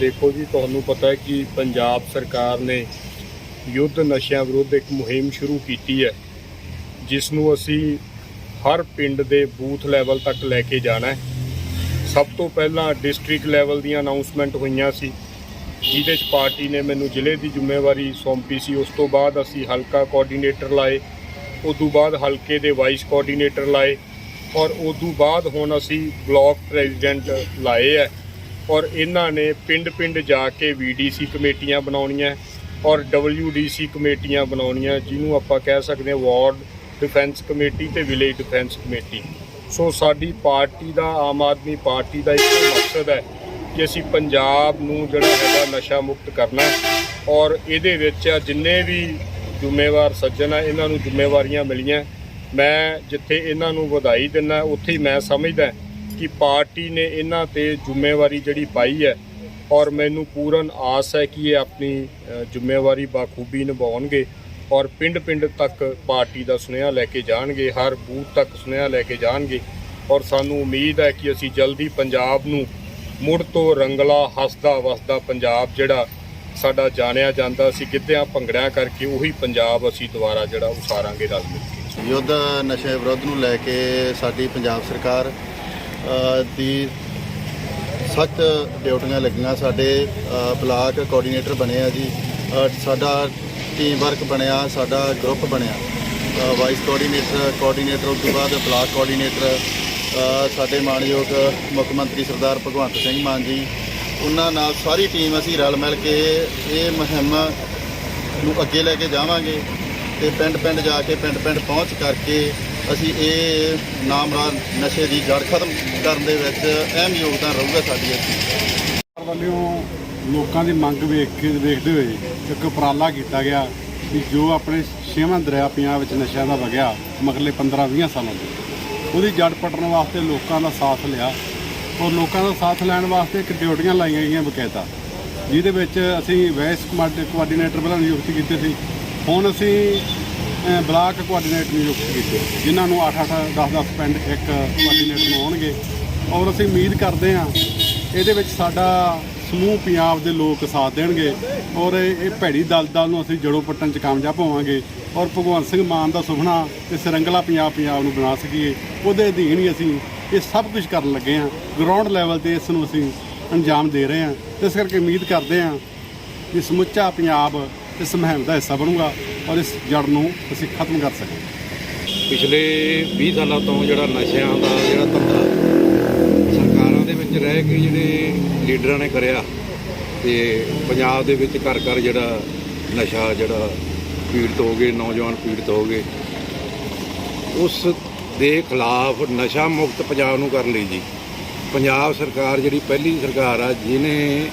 ਦੇਖੋ ਜੀ, ਤੁਹਾਨੂੰ ਪਤਾ ਹੈ ਕਿ ਪੰਜਾਬ ਸਰਕਾਰ ਨੇ ਯੁੱਧ ਨਸ਼ਿਆਂ ਵਿਰੁੱਧ ਇੱਕ ਮੁਹਿੰਮ ਸ਼ੁਰੂ ਕੀਤੀ ਹੈ ਜਿਸ ਨੂੰ ਅਸੀਂ ਹਰ ਪਿੰਡ ਦੇ ਬੂਥ ਲੈਵਲ ਤੱਕ ਲੈ ਕੇ ਜਾਣਾ ਹੈ। ਸਭ ਤੋਂ ਪਹਿਲਾਂ ਡਿਸਟ੍ਰਿਕਟ ਲੈਵਲ ਦੀਆਂ ਅਨਾਉਂਸਮੈਂਟ ਹੋਈਆਂ ਸੀ, ਜਿਹਦੇ ਚ ਪਾਰਟੀ ਨੇ ਮੈਨੂੰ ਜ਼ਿਲ੍ਹੇ ਦੀ ਜ਼ਿੰਮੇਵਾਰੀ ਸੌਂਪੀ ਸੀ। ਉਸ ਤੋਂ ਬਾਅਦ ਅਸੀਂ ਹਲਕਾ ਕੋਆਰਡੀਨੇਟਰ ਲਾਏ ਉਸ ਤੋਂ ਬਾਅਦ ਹਲਕੇ ਦੇ ਵਾਈਸ ਕੋਆਰਡੀਨੇਟਰ ਲਾਏ ਔਰ ਉਸ ਤੋਂ ਬਾਅਦ ਹੁਣ ਅਸੀਂ ਬਲਾਕ ਪ੍ਰੈਜ਼ੀਡੈਂਟ ਲਾਏ ਹੈ। ਔਰ ਇਹਨਾਂ ਨੇ ਪਿੰਡ-ਪਿੰਡ ਜਾ ਕੇ ਵੀਡੀਸੀ ਕਮੇਟੀਆਂ ਬਣਾਉਣੀਆਂ ਔਰ ਡਬਲਯੂਡੀਸੀ ਕਮੇਟੀਆਂ ਬਣਾਉਣੀਆਂ, ਜਿਹਨੂੰ ਆਪਾਂ ਕਹਿ ਸਕਦੇ ਹਾਂ ਵਾਰਡ ਡਿਫੈਂਸ ਕਮੇਟੀ ਤੇ ਵਿਲੇਜ ਡਿਫੈਂਸ ਕਮੇਟੀ। ਸੋ ਸਾਡੀ ਪਾਰਟੀ ਦਾ, ਆਮ ਆਦਮੀ ਪਾਰਟੀ ਦਾ ਇੱਕ ਮਕਸਦ ਹੈ ਕਿ ਅਸੀਂ ਪੰਜਾਬ ਨੂੰ ਜਿਹੜਾ ਹੈਗਾ ਨਸ਼ਾ ਮੁਕਤ ਕਰਨਾ ਔਰ ਇਹਦੇ ਵਿੱਚ ਜਿੰਨੇ ਵੀ ਜ਼ਿੰਮੇਵਾਰ ਸੱਜਣ ਆ, ਇਹਨਾਂ ਨੂੰ ਜ਼ਿੰਮੇਵਾਰੀਆਂ ਮਿਲੀਆਂ। ਮੈਂ ਜਿੱਥੇ ਇਹਨਾਂ ਨੂੰ ਵਧਾਈ ਦਿੰਦਾ, ਉੱਥੇ ਹੀ ਮੈਂ ਸਮਝਦਾ ਕਿ ਪਾਰਟੀ ਨੇ ਇਹਨਾਂ ਤੇ ਜ਼ਿੰਮੇਵਾਰੀ ਜਿਹੜੀ ਪਾਈ ਹੈ ਔਰ ਮੈਨੂੰ ਪੂਰਨ ਆਸ ਹੈ ਕਿ ਇਹ ਆਪਣੀ ਜ਼ਿੰਮੇਵਾਰੀ ਬਾਖੂਬੀ ਨਿਭਾਉਣਗੇ ਔਰ ਪਿੰਡ-ਪਿੰਡ ਤੱਕ ਪਾਰਟੀ ਦਾ ਸੁਨੇਹਾ ਲੈ ਕੇ ਜਾਣਗੇ, ਹਰ ਬੂਥ ਤੱਕ ਸੁਨੇਹਾ ਲੈ ਕੇ ਜਾਣਗੇ ਔਰ ਸਾਨੂੰ ਉਮੀਦ ਹੈ ਕਿ ਅਸੀਂ ਜਲਦੀ ਪੰਜਾਬ ਨੂੰ ਮੁੜ ਤੋਂ ਰੰਗਲਾ, ਹੱਸਦਾ ਵਸਦਾ ਪੰਜਾਬ ਜਿਹੜਾ ਸਾਡਾ ਜਾਣਿਆ ਜਾਂਦਾ ਸੀ ਕਿੱਦਿਆਂ ਭੰਗੜਿਆਂ ਕਰਕੇ ਉਹੀ ਪੰਜਾਬ ਅਸੀਂ ਦੁਬਾਰਾ ਜਿਹੜਾ ਉਸਾਰਾਂਗੇ ਰਲ ਮਿਲ ਕੇ। ਯੁੱਧ ਨਸ਼ੇ ਵਿਰੁੱਧ ਨੂੰ ਲੈ ਕੇ ਸਾਡੀ ਪੰਜਾਬ ਸਰਕਾਰ ਦੀ ਸਖਤ ਡਿਊਟੀਆਂ ਲੱਗੀਆਂ। ਸਾਡੇ ਬਲਾਕ ਕੋਆਰਡੀਨੇਟਰ ਬਣੇ ਆ ਜੀ। ਸਾਡਾ ਟੀਮ ਵਰਕ ਬਣਿਆ, ਸਾਡਾ ਗਰੁੱਪ ਬਣਿਆ। ਵਾਈਸ ਕੋਆਰਡੀਨੇਟਰ ਕੋਆਰਡੀਨੇਟਰ ਉਸ ਤੋਂ ਬਾਅਦ ਬਲਾਕ ਕੋਆਰਡੀਨੇਟਰ ਸਾਡੇ ਮਾਨਯੋਗ ਮੁੱਖ ਮੰਤਰੀ ਸਰਦਾਰ ਭਗਵੰਤ ਸਿੰਘ ਮਾਨ ਜੀ। ਉਹਨਾਂ ਨਾਲ ਸਾਰੀ ਟੀਮ ਅਸੀਂ ਰਲ ਮਿਲ ਕੇ ਇਹ ਮੁਹਿੰਮ ਨੂੰ ਅੱਗੇ ਲੈ ਕੇ ਜਾਵਾਂਗੇ ਤੇ ਪਿੰਡ ਪਿੰਡ ਜਾ ਕੇ ਪਿੰਡ ਪਿੰਡ ਪਹੁੰਚ ਕਰਕੇ ਅਸੀਂ ਇਹ ਨਾਮਰਾਦ ਨਸ਼ੇ ਦੀ ਜੜ ਖਤਮ ਕਰਨ ਦੇ ਵਿੱਚ ਅਹਿਮ ਯੋਗਦਾਨ ਰਹੂਗਾ ਸਾਡੀ ਇਸ ਸਰਕਾਰ ਵੱਲੋਂ ਲੋਕਾਂ ਦੀ ਮੰਗ ਵੇਖ ਕੇ ਵੇਖਦੇ ਹੋਏ ਇੱਕ ਉਪਰਾਲਾ ਕੀਤਾ ਗਿਆ ਕਿ ਜੋ ਆਪਣੇ ਛੇਵਾਂ ਦਰਿਆ ਪੰਜਾਬ ਵਿੱਚ ਨਸ਼ਿਆਂ ਦਾ ਵਗਿਆ ਮਗਰਲੇ 15-20 ਸਾਲਾਂ ਤੋਂ, ਉਹਦੀ ਜੜ ਪਟਣ ਵਾਸਤੇ ਲੋਕਾਂ ਦਾ ਸਾਥ ਲਿਆ ਔਰ ਲੋਕਾਂ ਦਾ ਸਾਥ ਲੈਣ ਵਾਸਤੇ ਇੱਕ ਡਿਊਟੀਆਂ ਲਾਈਆਂ ਗਈਆਂ ਬਕਾਇਦਾ, ਜਿਹਦੇ ਵਿੱਚ ਅਸੀਂ ਵੈਸ ਕੋਆਰਡੀਨੇਟਰ ਪਹਿਲਾਂ ਨਿਯੁਕਤ ਕੀਤੇ ਸੀ। ਹੁਣ ਅਸੀਂ ਬਲਾਕ ਕੋਆਰਡੀਨੇਟਰ ਨਿਯੁਕਤ ਕੀਤੇ, ਜਿਨ੍ਹਾਂ ਨੂੰ 8-8 10-10 ਪਿੰਡ ਇੱਕ ਕੋਆਰਡੀਨੇਟਰ ਨੂੰ ਆਉਣਗੇ ਔਰ ਅਸੀਂ ਉਮੀਦ ਕਰਦੇ ਹਾਂ, ਇਹਦੇ ਵਿੱਚ ਸਾਡਾ ਸਮੂਹ ਪੰਜਾਬ ਦੇ ਲੋਕ ਸਾਥ ਦੇਣਗੇ। ਔਰ ਇਹ ਇਹ ਭੈੜੀ ਦਲਦਲ ਨੂੰ ਅਸੀਂ ਜੜੋਂ ਪੱਟਣ 'ਚ ਕਾਮਯਾਬ ਹੋਵਾਂਗੇ। ਔਰ ਭਗਵੰਤ ਸਿੰਘ ਮਾਨ ਦਾ ਸੁਪਨਾ ਤੇ ਸਰੰਗਲਾ ਪੰਜਾਬ ਪੰਜਾਬ ਨੂੰ ਬਣਾ ਸਕੀਏ, ਉਹਦੇ ਅਧੀਨ ਹੀ ਅਸੀਂ ਇਹ ਸਭ ਕੁਝ ਕਰਨ ਲੱਗੇ ਹਾਂ। ਗਰਾਊਂਡ ਲੈਵਲ ਤੇ ਇਸ ਨੂੰ ਅਸੀਂ ਅੰਜਾਮ ਦੇ ਰਹੇ ਹਾਂ। ਇਸ ਕਰਕੇ ਉਮੀਦ ਕਰਦੇ ਹਾਂ ਕਿ ਸਮੁੱਚਾ ਪੰਜਾਬ ਇਸ ਮੁਹਿੰਮ ਦਾ ਹਿੱਸਾ ਬਣੂਗਾ। ਔਰ ਇਸ ਜੜ ਨੂੰ ਅਸੀਂ ਖਤਮ ਕਰ ਸਕੀਏ ਪਿਛਲੇ 20 ਸਾਲਾਂ ਤੋਂ ਜਿਹੜਾ ਨਸ਼ਿਆਂ ਦਾ ਜਿਹੜਾ ਧੰਦਾ ਸਰਕਾਰਾਂ ਦੇ ਵਿੱਚ ਰਹਿ ਕੇ ਜਿਹੜੇ ਲੀਡਰਾਂ ਨੇ ਕਰਿਆ ਤੇ ਪੰਜਾਬ ਦੇ ਵਿੱਚ ਘਰ ਘਰ ਜਿਹੜਾ ਨਸ਼ਾ ਜਿਹੜਾ ਪੀੜਤ ਹੋ ਗਏ, ਨੌਜਵਾਨ ਪੀੜਤ ਹੋ ਗਏ, ਉਸ ਦੇ ਖਿਲਾਫ ਨਸ਼ਾ ਮੁਕਤ ਪੰਜਾਬ ਨੂੰ ਕਰਨ ਲਈ ਜੀ। ਪੰਜਾਬ ਸਰਕਾਰ ਜਿਹੜੀ ਪਹਿਲੀ ਸਰਕਾਰ ਆ, ਜਿਹਨੇ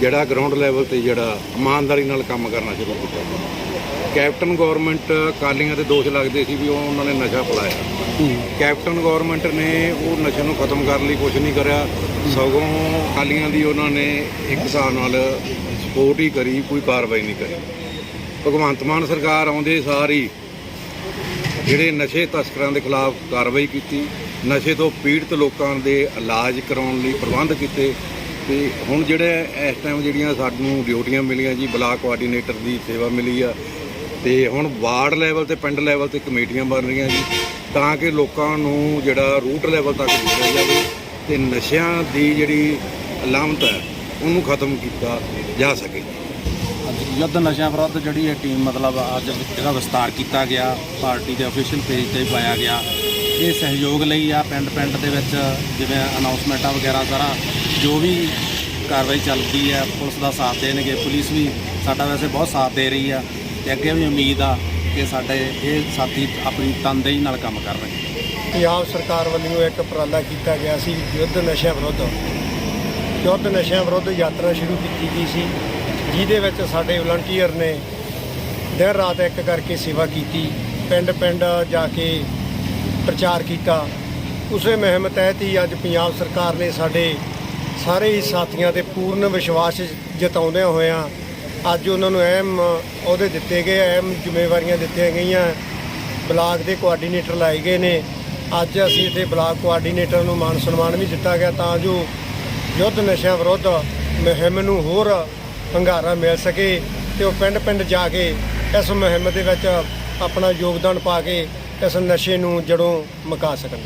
ਜਿਹੜਾ ਗਰਾਊਂਡ ਲੈਵਲ ਤੇ ਜਿਹੜਾ ਇਮਾਨਦਾਰੀ ਨਾਲ ਕੰਮ ਕਰਨਾ ਸ਼ੁਰੂ ਕੀਤਾ। ਕੈਪਟਨ ਗਵਰਨਮੈਂਟ ਅਕਾਲੀਆਂ ਦੇ ਦੋਸ਼ ਲੱਗਦੇ ਸੀ ਵੀ ਉਹ ਉਹਨਾਂ ਨੇ ਨਸ਼ਾ ਫਲਾਇਆ। ਕੈਪਟਨ ਗਵਰਨਮੈਂਟ ਨੇ ਉਹ ਨਸ਼ੇ ਨੂੰ ਖਤਮ ਕਰਨ ਲਈ ਕੁਝ ਨਹੀਂ ਕਰਿਆ। ਸਗੋਂ ਅਕਾਲੀਆਂ ਦੀ ਉਹਨਾਂ ਨੇ ਇੱਕ ਹਿਸਾਬ ਨਾਲ ਸਪੋਰਟ ਹੀ ਕਰੀ ਕੋਈ ਕਾਰਵਾਈ ਨਹੀਂ ਕਰੀ। ਭਗਵੰਤ ਮਾਨ ਸਰਕਾਰ ਆਉਂਦੇ ਸਾਰ ਜਿਹੜੇ ਨਸ਼ੇ ਤਸਕਰਾਂ ਦੇ ਖਿਲਾਫ ਕਾਰਵਾਈ ਕੀਤੀ ਨਸ਼ੇ ਤੋਂ ਪੀੜਤ ਲੋਕਾਂ ਦੇ ਇਲਾਜ ਕਰਾਉਣ ਲਈ ਪ੍ਰਬੰਧ ਕੀਤੇ ਤੇ ਹੁਣ ਜਿਹੜੇ ਇਸ ਟਾਈਮ ਜਿਹੜੀਆਂ ਸਾਨੂੰ ਡਿਊਟੀਆਂ ਮਿਲੀਆਂ ਜੀ ਬਲਾਕ ਕੋਆਰਡੀਨੇਟਰ ਦੀ ਸੇਵਾ ਮਿਲੀ ਆ ਤੇ ਹੁਣ ਵਾਰਡ ਲੈਵਲ ਤੇ ਪਿੰਡ ਲੈਵਲ ਤੇ ਕਮੇਟੀਆਂ ਬਣ ਰਹੀਆਂ ਜੀ, ਤਾਂ ਕਿ ਲੋਕਾਂ ਨੂੰ ਜਿਹੜਾ ਰੂਟ ਲੈਵਲ ਤੱਕ ਜੋੜਿਆ ਜਾਵੇ ਤੇ ਨਸ਼ਿਆਂ ਦੀ ਜਿਹੜੀ ਲਾਮਤ ਹੈ, ਉਹਨੂੰ ਖਤਮ ਕੀਤਾ ਜਾ ਸਕੇ। ਯੁੱਧ ਨਸ਼ਿਆਂ ਵਿਰੁੱਧ ਜਿਹੜੀ ਇਹ ਟੀਮ ਮਤਲਬ ਅੱਜ ਇਹਦਾ ਵਿਸਤਾਰ ਕੀਤਾ ਗਿਆ, ਪਾਰਟੀ ਦੇ ਅਫੀਸ਼ੀਅਲ ਪੇਜ ਤੇ ਪਾਇਆ ਗਿਆ, ਇਹ ਸਹਿਯੋਗ ਲਈ ਆ ਪਿੰਡ ਪਿੰਡ ਦੇ ਵਿੱਚ, ਜਿਵੇਂ ਅਨਾਉਂਸਮੈਂਟਾਂ ਵਗੈਰਾ ਸਾਰਾ, ਜੋ ਵੀ ਕਾਰਵਾਈ ਚੱਲਦੀ ਹੈ, ਪੁਲਿਸ ਦਾ ਸਾਥ ਦੇਣਗੇ, ਪੁਲਿਸ ਵੀ ਸਾਡਾ ਵੈਸੇ ਬਹੁਤ ਸਾਥ ਦੇ ਰਹੀ ਆ। ਤੇ ਅੱਗੇ ਵੀ ਉਮੀਦ ਆ ਕਿ ਸਾਡੇ ਇਹ ਸਾਥੀ ਆਪਣੀ ਤਨਦੇਹੀ ਨਾਲ ਕੰਮ ਕਰਨਗੇ। ਪੰਜਾਬ ਸਰਕਾਰ ਵੱਲੋਂ ਇੱਕ ਉਪਰਾਲਾ ਕੀਤਾ ਗਿਆ ਸੀ ਯੁੱਧ ਨਸ਼ਿਆਂ ਵਿਰੁੱਧ। ਯੁੱਧ ਨਸ਼ਿਆਂ ਵਿਰੁੱਧ ਯਾਤਰਾ ਸ਼ੁਰੂ ਕੀਤੀ ਗਈ ਸੀ, ਜਿਹਦੇ ਵਿੱਚ ਸਾਡੇ ਵਲੰਟੀਅਰ ਨੇ ਦਿਨ ਰਾਤ ਇੱਕ ਕਰਕੇ ਸੇਵਾ ਕੀਤੀ ਪਿੰਡ ਪਿੰਡ ਜਾ ਕੇ ਪ੍ਰਚਾਰ ਕੀਤਾ। ਉਸੇ ਮੁਹਿੰਮ ਤਹਿਤ ਹੀ ਅੱਜ ਪੰਜਾਬ ਸਰਕਾਰ ਨੇ ਸਾਡੇ ਸਾਰੇ ਹੀ ਸਾਥੀਆਂ ਤੇ ਪੂਰਨ ਵਿਸ਼ਵਾਸ ਜਤਾਉਂਦਿਆਂ ਹੋਇਆਂ ਅੱਜ ਉਹਨਾਂ ਨੂੰ ਅਹਿਮ ਅਹੁਦੇ ਦਿੱਤੇ ਗਏ, ਅਹਿਮ ਜ਼ਿੰਮੇਵਾਰੀਆਂ ਦਿੱਤੀਆਂ ਗਈਆਂ। ਬਲਾਕ ਦੇ ਕੋਆਰਡੀਨੇਟਰ ਲਾਏ ਗਏ ਨੇ। ਅੱਜ ਅਸੀਂ ਇੱਥੇ ਬਲਾਕ ਕੋਆਰਡੀਨੇਟਰ ਨੂੰ ਮਾਨ ਸਨਮਾਨ ਵੀ ਦਿੱਤਾ ਗਿਆ ਤਾਂ ਜੋ ਯੁੱਧ ਨਸ਼ਿਆਂ ਵਿਰੁੱਧ ਮੁਹਿੰਮ ਨੂੰ ਹੋਰ ਹੰਗਾਰਾ ਮਿਲ ਸਕੇ ਤੇ ਉਹ ਪਿੰਡ ਪਿੰਡ ਜਾ ਕੇ ਇਸ ਮੁਹਿੰਮ ਦੇ ਵਿੱਚ ਆਪਣਾ ਯੋਗਦਾਨ ਪਾ ਕੇ ਇਸ ਨਸ਼ੇ ਨੂੰ ਜੜੋਂ ਮੁਕਾ ਸਕਣ।